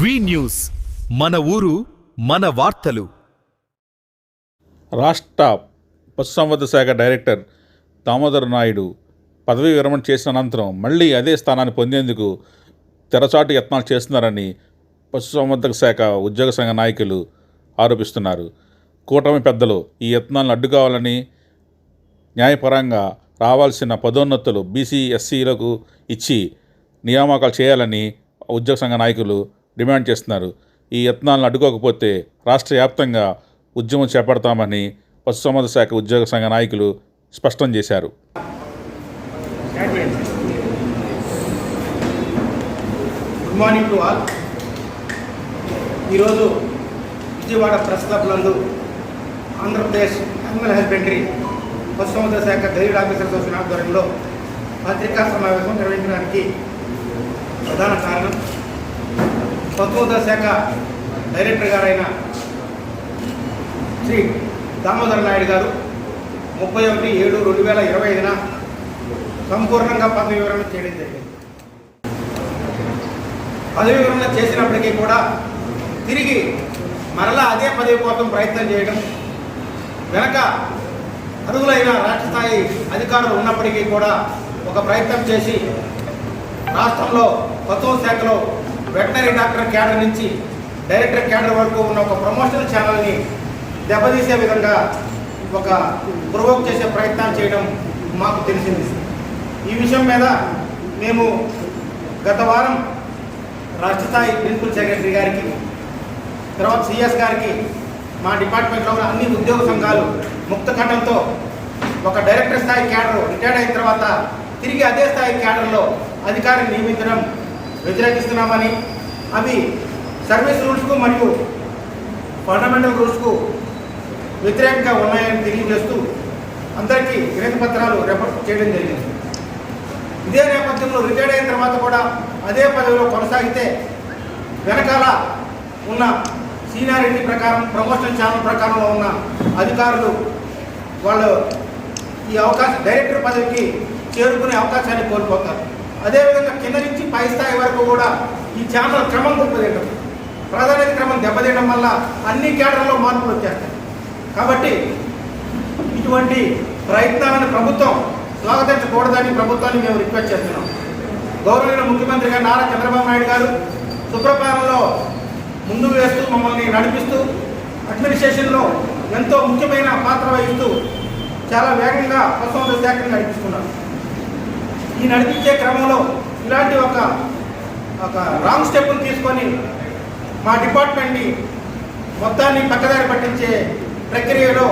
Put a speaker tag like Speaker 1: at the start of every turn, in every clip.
Speaker 1: వి news. మన ఊరు మన వార్తలు.
Speaker 2: రాష్ట్ర పశుసంవర్ధక శాఖ డైరెక్టర్ దామోదర్ నాయుడు పదవీ విరమణ చేసిన అనంతరం మళ్ళీ అదే స్థానాన్ని పొందేందుకు తెరచాటు యత్నాలు చేస్తున్నారని పశుసంవర్ధక శాఖ ఉద్యోగ సంఘ నాయకులు ఆరోపిస్తున్నారు. కూటమి పెద్దలు ఈ యత్నాలను అడ్డుకోవాలని న్యాయపరంగా రావాల్సిన పదోన్నతులు బీసీ ఎస్సీలకు ఇచ్చి నియామకాలు చేయాలని ఉద్యోగ సంఘ నాయకులు డిమాండ్ చేస్తున్నారు. ఈ యత్నాలను అడ్డుకోకపోతే రాష్ట్ర వ్యాప్తంగా ఉద్యమం చేపడతామని పశుసంపద శాఖ ఉద్యోగ సంఘ నాయకులు స్పష్టం చేశారు.
Speaker 3: గుడ్ మార్నింగ్ టు ఆల్ ఈరోజు విజయవాడ ప్రెస్ క్లబ్ నందు ఆంధ్రప్రదేశ్ యానిమల్ హస్బెండరీ పశుసంవర్ధక శాఖ గైడ్ ఆఫీసర్స్ అసోసియేషన్ ఆధ్వర్యంలో పత్రికా సమావేశం నిర్వహించడానికి ప్రధాన కారణం పశుసంవర్ధక శాఖ డైరెక్టర్ గారైన శ్రీ దామోదర నాయుడు గారు ముప్పై ఒకటి ఏడు రెండు వేల ఇరవై ఐదున సంపూర్ణంగా పదవి వివరణ చేయడం జరిగింది. పదవి వివరణ చేసినప్పటికీ కూడా తిరిగి మరలా అదే పదవి కోసం ప్రయత్నం చేయడం వెనక అరువులైన రాష్ట్ర స్థాయి అధికారులు ఉన్నప్పటికీ కూడా ఒక ప్రయత్నం చేసి రాష్ట్రంలో పశువు శాఖలో వెటనరీ డాక్టర్ క్యాడర్ నుంచి డైరెక్టర్ క్యాడర్ వరకు ఉన్న ఒక ప్రమోషనల్ ఛానల్ని దెబ్బతీసే విధంగా ఒక ప్రొవోక్ చేసే ప్రయత్నాలు చేయడం మాకు తెలిసింది ఈ విషయం మీద మేము గత వారం రాష్ట్ర స్థాయి ప్రిన్సిపల్ సెక్రటరీ గారికి తర్వాత సిఎస్ గారికి మా డిపార్ట్మెంట్లో ఉన్న అన్ని ఉద్యోగ సంఘాలు ముక్త ఒక డైరెక్టర్ స్థాయి క్యాడర్ రిటైర్డ్ అయిన తర్వాత తిరిగి అదే స్థాయి క్యాడర్లో అధికారిని నియమించడం వ్యతిరేకిస్తున్నామని అవి సర్వీస్ రూల్స్కు మరియు ఫండమెంటల్ రూల్స్కు వ్యతిరేకంగా ఉన్నాయని తెలియజేస్తూ అందరికీ వినతి పత్రాలు రెఫర్ చేయడం జరిగింది. ఇదే నేపథ్యంలో రిటైర్డ్ అయిన తర్వాత కూడా అదే పదవిలో కొనసాగితే వెనకాల ఉన్న సీనియారిటీ ప్రకారం ప్రమోషన్ ఛానల్ ప్రకారంలో ఉన్న అధికారులు వాళ్ళు ఈ అవకాశం డైరెక్టర్ పదవికి చేరుకునే అవకాశాన్ని కోల్పోతారు. అదేవిధంగా కింద నుంచి పై స్థాయి వరకు కూడా ఈ ఛానల్ క్రమం దెబ్బతింటం ప్రాధాన్యత క్రమం దెబ్బతింటం వల్ల అన్ని కేటర్లో మార్పులు వచ్చేస్తాయి. కాబట్టి ఇటువంటి ప్రయత్నాలను ప్రభుత్వం స్వాగతించకూడదని ప్రభుత్వాన్ని మేము రిక్వెస్ట్ చేస్తున్నాం. గౌరవనీయ ముఖ్యమంత్రి గారు నారా చంద్రబాబు నాయుడు గారు సుప్రపాలనలో ముందు వేస్తూ మమ్మల్ని నడిపిస్తూ అడ్మినిస్ట్రేషన్లో ఎంతో ముఖ్యమైన పాత్ర వహిస్తూ చాలా వేగంగా పశువుల శాఖను నడిపిస్తున్నారు. ఈ నడిపించే క్రమంలో ఇలాంటి ఒక ఒక రాంగ్ స్టెప్ను తీసుకొని మా డిపార్ట్మెంట్ని మొత్తాన్ని పక్కదారి పట్టించే ప్రక్రియలో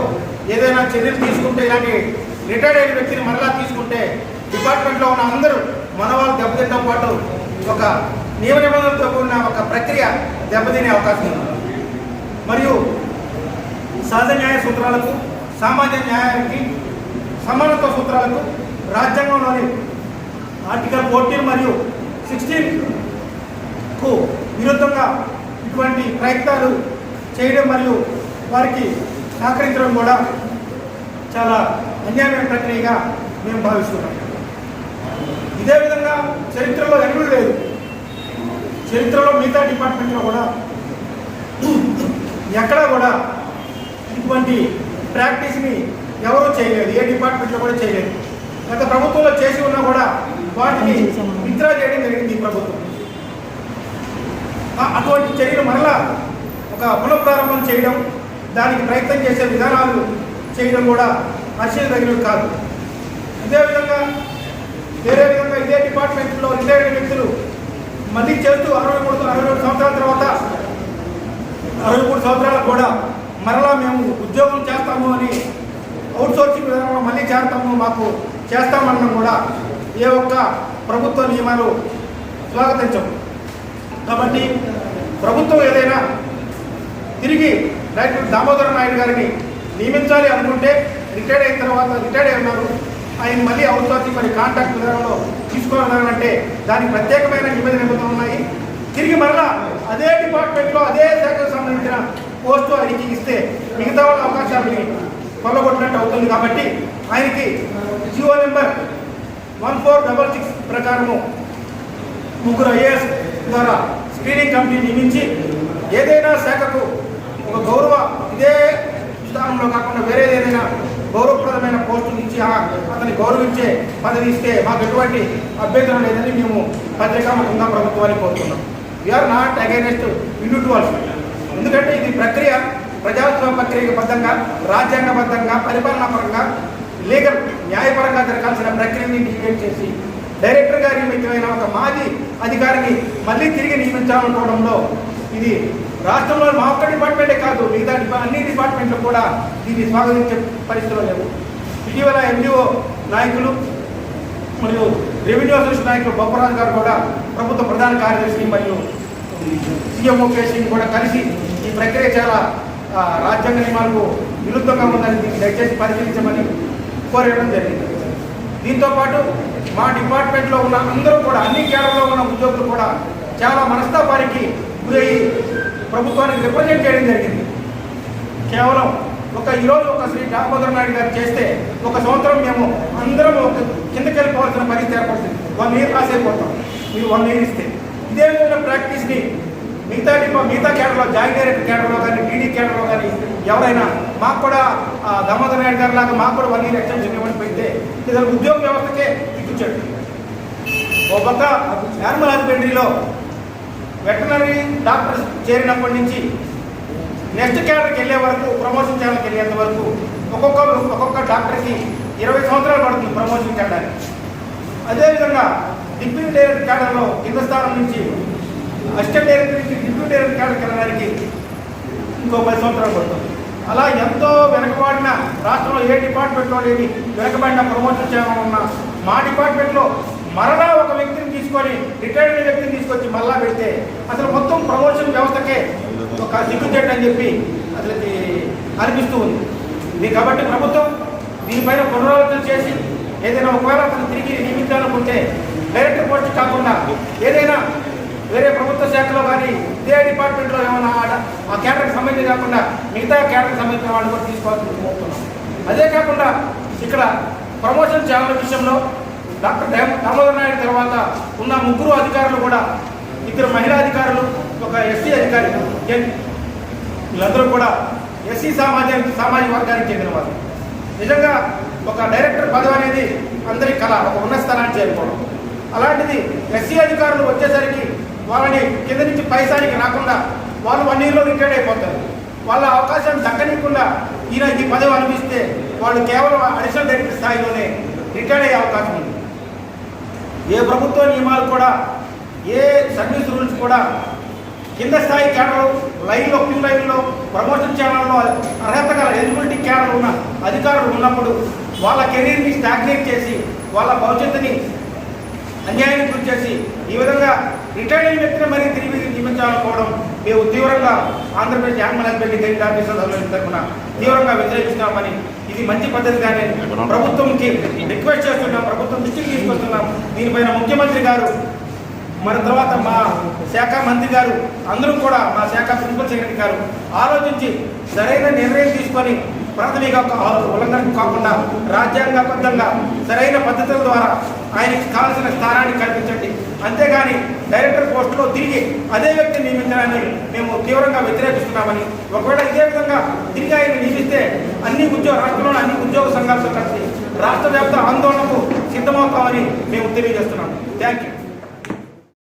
Speaker 3: ఏదైనా చర్యలు తీసుకుంటే ఇలాంటి రిటైర్డ్ అయిన వ్యక్తిని మరలా తీసుకుంటే డిపార్ట్మెంట్లో ఉన్న అందరూ మన వాళ్ళు దెబ్బతింటం పాటు ఒక నియమ నిబంధనలతో కూడిన ఒక ప్రక్రియ దెబ్బతినే అవకాశం ఉంది. మరియు సహజ న్యాయ సూత్రాలకు సామాన్య న్యాయానికి సమానత్వ సూత్రాలకు రాజ్యాంగంలోని ఆర్టికల్ ఫోర్టీన్ మరియు సిక్స్టీన్కు విరుద్ధంగా ఇటువంటి ప్రయత్నాలు చేయడం మరియు వారికి సహకరించడం కూడా చాలా అన్యాయమైన ప్రక్రియగా మేము భావిస్తున్నాం. ఇదే విధంగా చరిత్రలో ఎన్నడూ లేదు. చరిత్రలో మిగతా డిపార్ట్మెంట్లో కూడా ఎక్కడా కూడా ఇటువంటి ప్రాక్టీస్ని ఎవరూ చేయలేదు. ఏ డిపార్ట్మెంట్లో కూడా చేయలేదు. గత ప్రభుత్వంలో చేసి ఉన్నా కూడా వాటిని విత్డ్రా చేయడం జరిగింది ఈ ప్రభుత్వం. అటువంటి చర్యలు మరలా ఒక పునఃప్రారంభం చేయడం దానికి ప్రయత్నం చేసే విధానాలు చేయడం కూడా హర్షించదగినవి కాదు. అదేవిధంగా వేరే విధంగా ఇదే డిపార్ట్మెంట్లో రిటైర్డ్ వ్యక్తులు మళ్ళీ చేస్తూ అరవై మూడు అరవై మూడు సంవత్సరాల తర్వాత అరవై మూడు సంవత్సరాలకు కూడా మరలా మేము ఉద్యోగం చేస్తాము అని అవుట్సోర్సింగ్ విధానంలో మళ్ళీ చేస్తాము మాకు చేస్తామన్నం కూడా ఏ ఒక్క ప్రభుత్వ నియమాలు స్వాగతించవు. కాబట్టి ప్రభుత్వం ఏదైనా తిరిగి డైరెక్టర్ దామోదర నాయుడు గారిని నియమించాలి అనుకుంటే రిటైర్డ్ అయిన తర్వాత రిటైర్డ్ అయి ఉన్నారు. ఆయన మళ్ళీ అవుతాది మరి కాంటాక్ట్ విధానంలో తీసుకోవాలంటే దానికి ప్రత్యేకమైన నిబంధన నిబంధనలు ఉన్నాయి? తిరిగి మరలా అదే డిపార్ట్మెంట్లో అదే శాఖకు సంబంధించిన పోస్టు ఆయనకి ఇస్తే మిగతా వాళ్ళ అవకాశాలని కొల్లగొట్టినట్టు అవుతుంది కాబట్టి ఆయనకి GO number one four double six ప్రకారము ముగ్గురు ఐఏఎస్ ద్వారా స్క్రీనింగ్ కమిటీ నియమించి ఏదైనా శాఖకు ఒక గౌరవ ఇదే స్థానంలో కాకుండా వేరే ఏదైనా గౌరవప్రదమైన పోస్టులు ఇచ్చి అతని అతన్ని గౌరవించే పదవి ఇస్తే మాకు ఎటువంటి అభ్యంతరం లేదని మేము పత్రికాముఖంగా ప్రభుత్వాన్ని కోరుతున్నాం. వీఆర్ నాట్ అగైనెస్ట్ ఇండివిజువల్స్ ఎందుకంటే ఇది ప్రక్రియ ప్రజాస్వామ్య ప్రక్రియ బద్ధంగా రాజ్యాంగబద్ధంగా పరిపాలనాపరంగా లీగల్ న్యాయపరంగా జరగాల్సిన ప్రక్రియని డిబేట్ చేసి డైరెక్టర్ గారి నియమితమైన ఒక మాజీ అధికారిని మళ్ళీ తిరిగి నియమించాలనుకోవడంలో ఇది రాష్ట్రంలో మా ఒక్క డిపార్ట్మెంటే కాదు మిగతా డిపా- అన్ని డిపార్ట్మెంట్లు కూడా దీన్ని స్వాగతించే పరిస్థితులు లేవు. ఇటీవల ఎన్జిఓ నాయకులు మరియు రెవెన్యూ అసోసియేషన్ నాయకులు బొప్పరాజు గారు కూడా ప్రభుత్వ ప్రధాన కార్యదర్శి మరియు సీఎం సింగ్ కూడా కలిసి ఈ ప్రక్రియ చాలా రాజ్యాంగ నియమాలకు విరుద్ధంగా ఉందని దీన్ని దయచేసి పరిశీలించమని కోరడం జరిగింది. దీంతో పాటు మా డిపార్ట్మెంట్లో ఉన్న అందరూ కూడా అన్ని కేడర్లో ఉన్న ఉద్యోగులు కూడా చాలా మనస్తాపానికి గురయ్యి ప్రభుత్వానికి రిప్రజెంట్ చేయడం జరిగింది. కేవలం ఒక ఈరోజు ఒక శ్రీ దామోదర్ నాయుడు గారు చేస్తే ఒక సంవత్సరం మేము అందరం ఒక కిందకి వెళ్ళిపోవాల్సిన పరిస్థితి ఏర్పడుతుంది. వన్ ఇయర్ పాస్ అయిపోతాం. మీరు వన్ ఇయర్ ఇస్తే. ఇదే విధంగా ప్రాక్టీస్ని మిగతా మిగతా కేడర్లో జాయింట్ డైరెక్టర్ కేడర్లో కానీ డీడీ కేడర్లో కానీ ఎవరైనా మాకు కూడా దామోదర్ నాయుడు గారు లాగా మాకు కూడా వన్ ఇయర్ ఎక్స్టెన్షన్ ఇవ్వండి పోయితే ఇది ఉద్యోగ వ్యవస్థకే ఇచ్చాడు ఓ పక్క యానిమల్ హస్బెండరీలో వెటనరీ డాక్టర్ చేరినప్పటి నుంచి నెక్స్ట్ క్యాడర్కి వెళ్ళే వరకు ప్రమోషన్ ఛానల్కి వెళ్ళేంత వరకు ఒక్కొక్క ఒక్కొక్క డాక్టర్కి ఇరవై సంవత్సరాలు పడుతుంది ప్రమోషన్ చేయడానికి. అదేవిధంగా డిప్యూటీ డైరెక్టర్ క్యాడర్లో కింద స్థానం నుంచి అసిస్టెంట్ డైరెక్టర్ నుంచి డిప్యూటీ డైరెక్టర్ క్యాడర్కి వెళ్ళడానికి ఇంకో పది సంవత్సరాలు పడుతుంది. అలా ఎంతో వెనకబడిన రాష్ట్రంలో ఏ డిపార్ట్మెంట్లో లేని వెనకబడిన ప్రమోషన్ చేయడం మా డిపార్ట్మెంట్లో మరలా ఒక వ్యక్తిని తీసుకొని రిటైర్డ్ వ్యక్తిని తీసుకొచ్చి మళ్ళా పెడితే అసలు మొత్తం ప్రమోషన్ వ్యవస్థకే ఒక సిగ్గుచేట అని చెప్పి అసలు అనిపిస్తూ ఉంది. ఇది కాబట్టి ప్రభుత్వం దీనిపైన పునరాలోచన చేసి ఏదైనా ఒకవేళ అతను తిరిగి నియమించాలనుకుంటే డైరెక్టర్ పోస్ట్ కాకుండా ఏదైనా వేరే ప్రభుత్వ శాఖలో కానీ ఇదే డిపార్ట్మెంట్లో ఏమైనా ఆ- ఆ కేటర్కి సంబంధించి కాకుండా మిగతా కేటర్కి సంబంధించిన వాళ్ళు కూడా తీసుకోవాలని కోరుతున్నాం అదే కాకుండా ఇక్కడ ప్రమోషన్ ఛానల్ విషయంలో డాక్టర్ దామ- దామోదర్ నాయుడు తర్వాత ఉన్న ముగ్గురు అధికారులు కూడా ఇద్దరు మహిళా అధికారులు ఒక ఎస్సీ అధికారి వీళ్ళందరూ కూడా ఎస్సీ సామాజిక సామాజిక వర్గానికి చెందిన వారు నిజంగా ఒక డైరెక్టర్ పదవి అనేది అందరి కళ ఒక ఉన్నత స్థానానికి చేరుకోవడం. అలాంటిది ఎస్సీ అధికారులు వచ్చేసరికి వాళ్ళని కింద నుంచి పైసానికి రాకుండా వాళ్ళు వన్ ఇయర్లో రిటైర్డ్ అయిపోతారు. వాళ్ళ అవకాశం దక్కనికుండా ఈయన ఈ పదవి అనిపిస్తే వాళ్ళు కేవలం అడిషనల్ డైరెక్టర్ స్థాయిలోనే రిటైర్డ్ అయ్యే అవకాశం ఉంది. ఏ ప్రభుత్వ నియమాలు కూడా ఏ సర్వీస్ రూల్స్ కూడా కింద స్థాయి క్యాడర్ లైన్లో క్యూ లైన్లో ప్రమోషన్ ఛానల్లో అర్హత గల ఎలిజిబిలిటీ క్యాడర్ ఉన్న అధికారులు ఉన్నప్పుడు వాళ్ళ కెరీర్ని స్టాగ్నేట్ చేసి వాళ్ళ భవిష్యత్తుని అన్యాయానికి గురి చేసి ఈ విధంగా రిటైర్డ్ అయిన వ్యక్తిని మరీ తిరిగి నియమించాలనుకోవడం మేము తీవ్రంగా Andhra Pradesh animal husbandry guide officer తరఫున తీవ్రంగా వ్యతిరేకిస్తున్నామని ఇది మంచి పద్ధతి కానీ ప్రభుత్వంకి రిక్వెస్ట్ చేస్తున్నాం ప్రభుత్వం దృష్టికి తీసుకొస్తున్నాం. దీనిపైన ముఖ్యమంత్రి గారు మరి తర్వాత మా శాఖ మంత్రి గారు అందరూ కూడా మా శాఖ ప్రిన్సిపల్ సెక్రటరీ గారు ఆలోచించి సరైన నిర్ణయం తీసుకొని ప్రాథమిక ఉల్లంఘనకు కాకుండా రాజ్యాంగబద్ధంగా సరైన పద్ధతుల ద్వారా ఆయనకి కావాల్సిన స్థానాన్ని కల్పించండి. అంతేగాని డైరెక్టర్ పోస్టులో తిరిగి అదే వ్యక్తిని నియమించడాన్ని మేము తీవ్రంగా వ్యతిరేకిస్తున్నామని ఒకవేళ ఇదే విధంగా తిరిగి ఆయన నియమిస్తే అన్ని ఉద్యోగ రాష్ట్రంలోని అన్ని ఉద్యోగ సంఘాలతో కలిసి రాష్ట్ర వ్యాప్త ఆందోళనకు సిద్ధమవుతామని మేము తెలియజేస్తున్నాం. Thank you